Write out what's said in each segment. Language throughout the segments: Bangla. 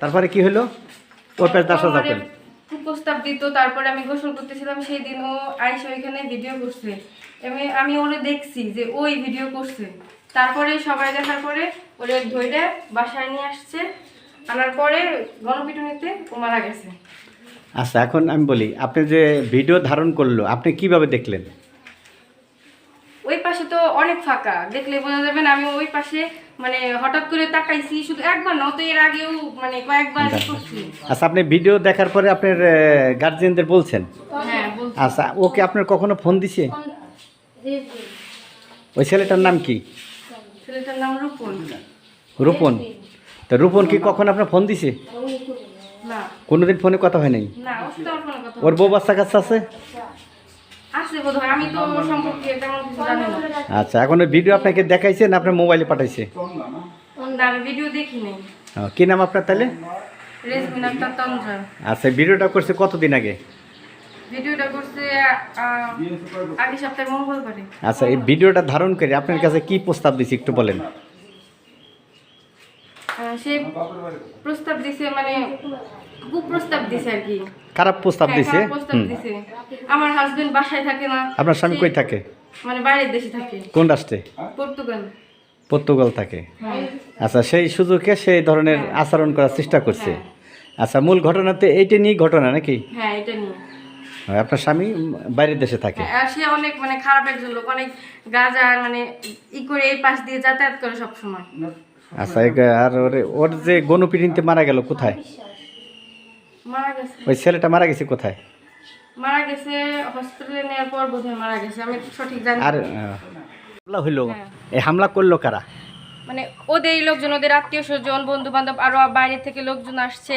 তারপরে কি হলো? ওর পাশে দাসা যাবেন প্রস্তাব দিত তারপরে আমি গোসল করতেছিলাম সেই দিন ও আইসা ওইখানে ভিডিও করছে। আমি আমি ওরে দেখছি যে ওই ভিডিও করছে। তারপরে সবাই দেখার পরে ওরে ধইরে বাসায় নিয়ে আসছে। আনার পরে গণপিটুনিতে ও মারা গেছে। আচ্ছা এখন আমি বলি আপনি যে ভিডিও ধারণ করল আপনি কীভাবে দেখলেন? ওই পাশে তো অনেক ফাঁকা দেখলে বোঝা যাবে না আমি ওই পাশে মানে হঠাৎ করে তাকাইছি শুধু একবার না তো এর আগেও মানে কয়েকবার করছি। আচ্ছা আপনি ভিডিও দেখার পরে আপনার গার্জিয়ানদের বলছেন? হ্যাঁ আচ্ছা ওকে আপনার কখনো ফোন দিছে? ওই ছেলেটার নাম কি? ছেলেটার নাম রূপন। রূপন? তো রূপন কি কখন আপনার ফোন দিছে? কোনোদিন ফোনে কথা হয় নাই? ওর বউ বাচ্চা কাছে আছে? আচ্ছা এখন ওই ভিডিও আপনাকে দেখাইছে না আপনার মোবাইলে পাঠাইছে? না আমি ভিডিও দেখি নাই। ও, কি নাম আপনার তাহলে? আচ্ছা ভিডিওটা করছে কতদিন আগে? ভিডিওটা করছে আহ, আগে আচ্ছা এই ভিডিওটা ধারণ করে আপনার কাছে কি প্রস্তাব দিছি একটু বলেন। সে প্রস্তাব দিছে মানে কুপ্রস্তাব দিছে আর কি। খারাপ প্রস্তাব হ্যাঁ, দিছে? প্রস্তাব দিছে। আমার হাজবেন্ড বাসায় থাকে না আপনার স্বামী কই থাকে? মানে বাইরের দেশে থাকে। কোন রাষ্ট্রে? পর্তুগাল। পর্তুগাল থাকে। হ্যাঁ। আচ্ছা সেই সুযোগে সেই ধরনের আচরণ করার চেষ্টা করছে। আচ্ছা মূল ঘটনাতে এইটা নিয়ে ঘটনা নাকি? হ্যাঁ এটা নিয়ে। আপনার স্বামী বাইরের দেশে থাকে। হ্যাঁ, সে অনেক মানে খারাপ একজন লোক অনেক গাজা মানে ই করে এই পাশ দিয়ে যাতায়াত করে সব সময় আচ্ছা আর ওরে ওর যে গণপিড়িতে মারা গেল কোথায়? মারা গেছে। ওই ছেলেটা মারা গেছে কোথায়? মারা গেছে হসপিটালে নেওয়ার পর বোধহয় মারা গেছে আমি সঠিক জানি আর হামলা হইল? হ্যাঁ। এই হামলা করল কারা? মানে ওদের লোকজন ওদের আত্মীয় স্বজন বন্ধু বান্ধব আরও বাইরে থেকে লোকজন আসছে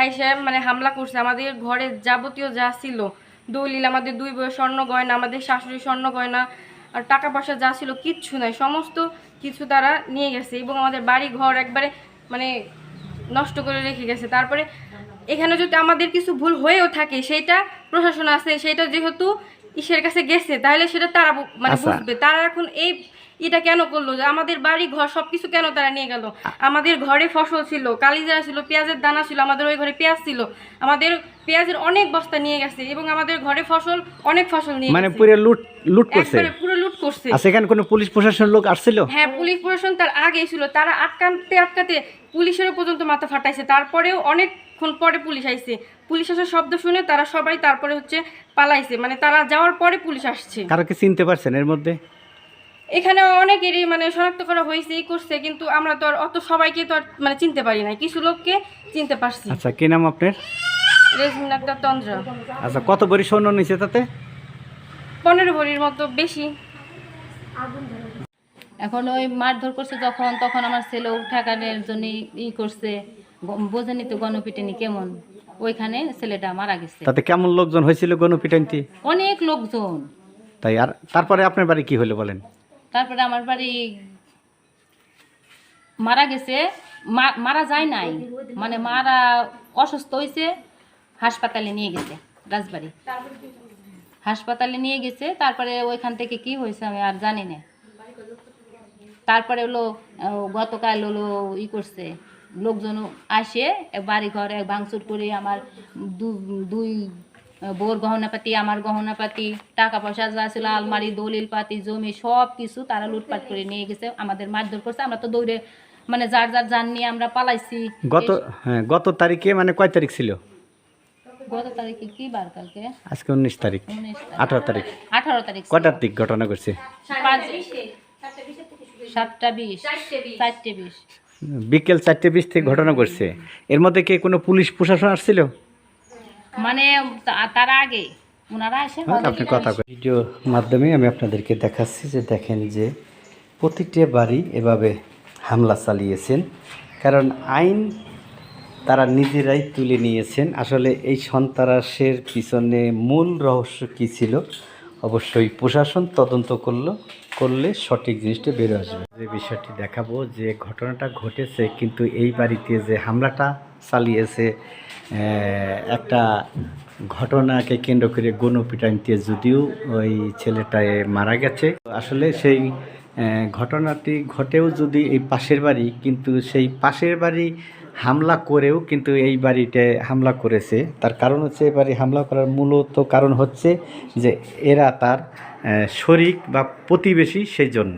আইসা মানে হামলা করছে। আমাদের ঘরে যাবতীয় যা ছিল দলিল আমাদের দুই বই স্বর্ণ গয়না আমাদের শাশুড়ি স্বর্ণ গয়না আর টাকা পয়সা যা ছিল কিচ্ছু নাই। সমস্ত কিছু তারা নিয়ে গেছে এবং আমাদের বাড়ি ঘর একবারে মানে নষ্ট করে রেখে গেছে। তারপরে এখানে যদি আমাদের কিছু ভুল হয়েও থাকে সেটা প্রশাসন আছে সেটা যেহেতু ইসের কাছে গেছে তাহলে সেটা তারা মানে আচ্ছা। বুঝবে। তারা এখন এই এটা কেন করল? যে আমাদের বাড়ি ঘর সবকিছু কেন তারা নিয়ে গেল? আমাদের ঘরে ফসল ছিল কালিজারা ছিল পেঁয়াজের দানা ছিল আমাদের ওই ঘরে পেঁয়াজ ছিল। আমাদের পেঁয়াজের অনেক বস্তা নিয়ে গেছে এবং আমাদের ঘরে ফসল অনেক ফসল নিয়ে মানে। পুরো লুট লুট করছে। পুরো করছে। আচ্ছা এখানে কোনো পুলিশ প্রশাসনের লোক আসছিল? হ্যাঁ পুলিশ প্রশাসন তার আগে ছিল। তারা আটকাতে আটকাতে পুলিশেরও পর্যন্ত মাথা ফাটাইছে। তারপরেও অনেকক্ষণ পরে পুলিশ আইছে। পুলিশ আসার শব্দ শুনে তারা সবাই তারপরে হচ্ছে পালাইছে। মানে তারা যাওয়ার পরে পুলিশ আসছে। কারও কি চিনতে পারছেন এর মধ্যে? এখানে অনেকেরই মানে শনাক্ত করা হয়েছে এই করছে কিন্তু আমরা তো আর অত সবাইকে তো আর মানে চিনতে পারি না কিছু লোককে চিনতে পারছি। আচ্ছা কি নাম আপনার? রেজমিন আক্তার তন্দ্রা। আচ্ছা কত বড়ি স্বর্ণ নিছে তাতে? পনেরো ভরির মতো বেশি। এখন ওই মারধর করছে যখন তখন আমার ছেলে ঠেকানোর জন্য ই করছে। বোঝেনি তো গণপিটেনি কেমন। ওইখানে ছেলেটা মারা গেছে। তাতে কেমন লোকজন হয়েছিল গণপিটান্তি? অনেক লোকজন। তাই আর তারপরে আপনার বাড়ি কি হলো বলেন? তারপরে আমার বাড়ি মারা গেছে। মারা যায় নাই। মানে মারা অসুস্থ হয়েছে হাসপাতালে নিয়ে গেছে রাজবাড়ি। হাসপাতালে নিয়ে গেছে, তারপরে ওইখান থেকে কি হয়েছে আমি আর জানি না। তারপরে হলো গতকাল হলো ই করছে, লোকজন আসে বাড়ি ঘর ভাঙচুর করে আমার দুই বউর গহনাপাতি, আমার গহনাপাতি টাকা পয়সা যা ছিল, আলমারি দলিল পাতি জমি সব কিছু তারা লুটপাট করে নিয়ে গেছে, আমাদের মারধর করছে, আমরা তো দৌড়ে মানে যার যার যান নিয়ে আমরা পালাইছি। গত হ্যাঁ গত তারিখে মানে কয় তারিখ ছিল? গত তারিখে কি বার কালকে? আজকে উনিশ তারিখ। আঠারো তারিখ। আঠারো তারিখ। কটার দিক ঘটনা করছে পাঁচ সাতটা বিশ। চারটে বিশ। বিকেল চারটে বিশ থেকে ঘটনা করছে এর মধ্যে কি কোনো পুলিশ প্রশাসন আসছিল? মানে তার আগে। ওনারা এসে হ্যাঁ, আপনি কথা ভিডিও মাধ্যমে আমি আপনাদেরকে দেখাচ্ছি যে দেখেন যে প্রতিটি বাড়ি এভাবে হামলা চালিয়েছেন। কারণ আইন তারা নিজেরাই তুলে নিয়েছেন। আসলে এই সন্ত্রাসের পিছনে মূল রহস্য কী ছিল? অবশ্যই প্রশাসন তদন্ত করল, করলে সঠিক জিনিসটা বেরো আসবে। যে বিষয়টি দেখাবো, যে ঘটনাটা ঘটেছে, কিন্তু এই বাড়িতে যে হামলাটা চালিয়েছে একটা ঘটনাকে কেন্দ্র করে গণপিটানিতে যদিও ওই ছেলেটায় মারা গেছে। আসলে সেই ঘটনাটি ঘটেও যদি এই পাশের বাড়ি, কিন্তু সেই পাশের বাড়ি হামলা করেও কিন্তু এই বাড়িতে হামলা করেছে। তার কারণ হচ্ছে এই বাড়ি হামলা করার মূলত কারণ হচ্ছে যে এরা তার শরিক বা প্রতিবেশী সেই জন্য।